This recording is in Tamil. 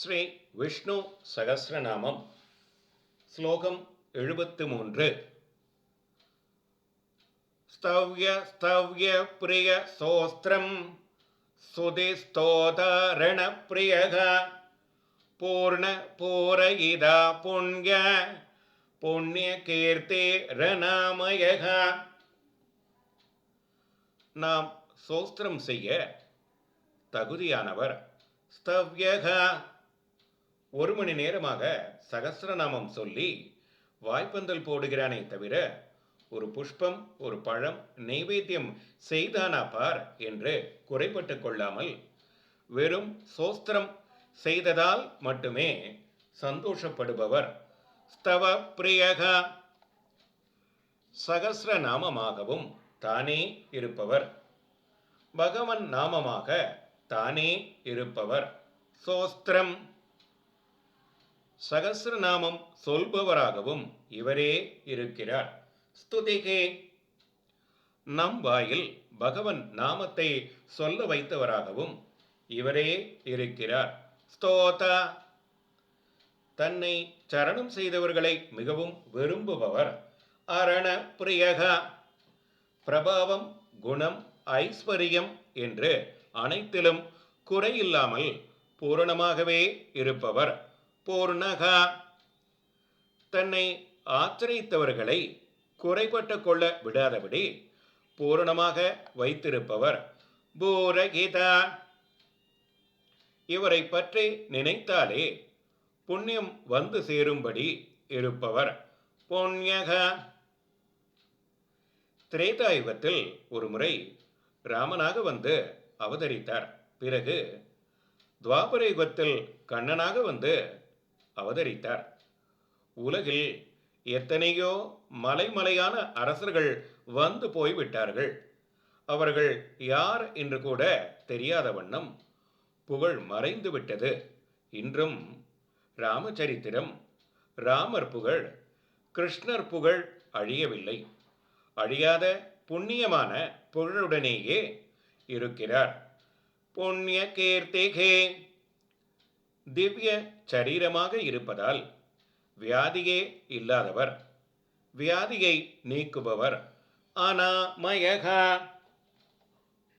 ஸ்ரீ விஷ்ணு சகசிரநாமம் ஸ்லோகம் எழுபத்து மூன்று ஸ்தவ்ய ஸ்தவ்ய பிரிய சோஸ்திரம் சுதிஸ்தோதாரண பிரியக. பூர்ண பூரயிதா புண்ய புண்ணிய கீர்த்தி ரணாமயக. நாம் சோஸ்திரம் செய்ய தகுதியானவர் ஸ்தவ்யகா. ஒரு மணி நேரமாக சகசிரநாமம் சொல்லி வாய்ப்பந்தல் போடுகிறானே தவிர ஒரு புஷ்பம் ஒரு பழம் நெய்வேத்தியம் செய்தானா பார் என்று குறைபட்டு கொள்ளாமல் வெறும் சோஸ்திரம் செய்ததால் மட்டுமே சந்தோஷப்படுபவர். ஸ்தவ பிரியகா. சகஸ்ர நாமமாகவும் தானே இருப்பவர். பகவன் நாமமாக தானே இருப்பவர். சோஸ்திரம். சகசிரநாமம் சொல்பவராகவும் இவரே இருக்கிறார். ஸ்துதிகே. நம் வாயில் பகவன் நாமத்தை சொல்ல வைத்தவராகவும் இவரே இருக்கிறார். ஸ்தோதா. தன்னை சரணம் செய்தவர்களை மிகவும் விரும்புபவர். அரண பிரியகா. பிரபாவம் குணம் ஐஸ்வர்யம் என்று அனைத்திலும் குறையில்லாமல் பூரணமாகவே இருப்பவர். பூர்ணகா தன்னை ஆச்சரித்தவர்களை குறைபட்டு கொள்ள விடாதபடி பூரணமாக வைத்திருப்பவர் பூரகிதா. இவரை பற்றி நினைத்தாலே புண்ணியம் வந்து சேரும்படி இருப்பவர் புண்ணியக திரேதாயுகத்தில் ஒரு முறை ராமனாக வந்து அவதரித்தார். பிறகு துவாபர யுகத்தில் கண்ணனாக வந்து அவதரித்தார். உலகில் எத்தனையோ மலைமலையான அரசர்கள் வந்து போய்விட்டார்கள் அவர்கள் யார் என்று கூட தெரியாத வண்ணம் புகழ் மறைந்து விட்டது. இன்றும் ராமச்சரித்திரம் ராமர் புகழ் கிருஷ்ணர் புகழ் அழியவில்லை. அழியாத புண்ணியமான புகழுடனேயே இருக்கிறார். புண்ணிய கீர்த்திகே திவ்ய சரீரமாக இருப்பதால் வியாதியே இல்லாதவர் வியாதியை நீக்குபவர். அனாமயகா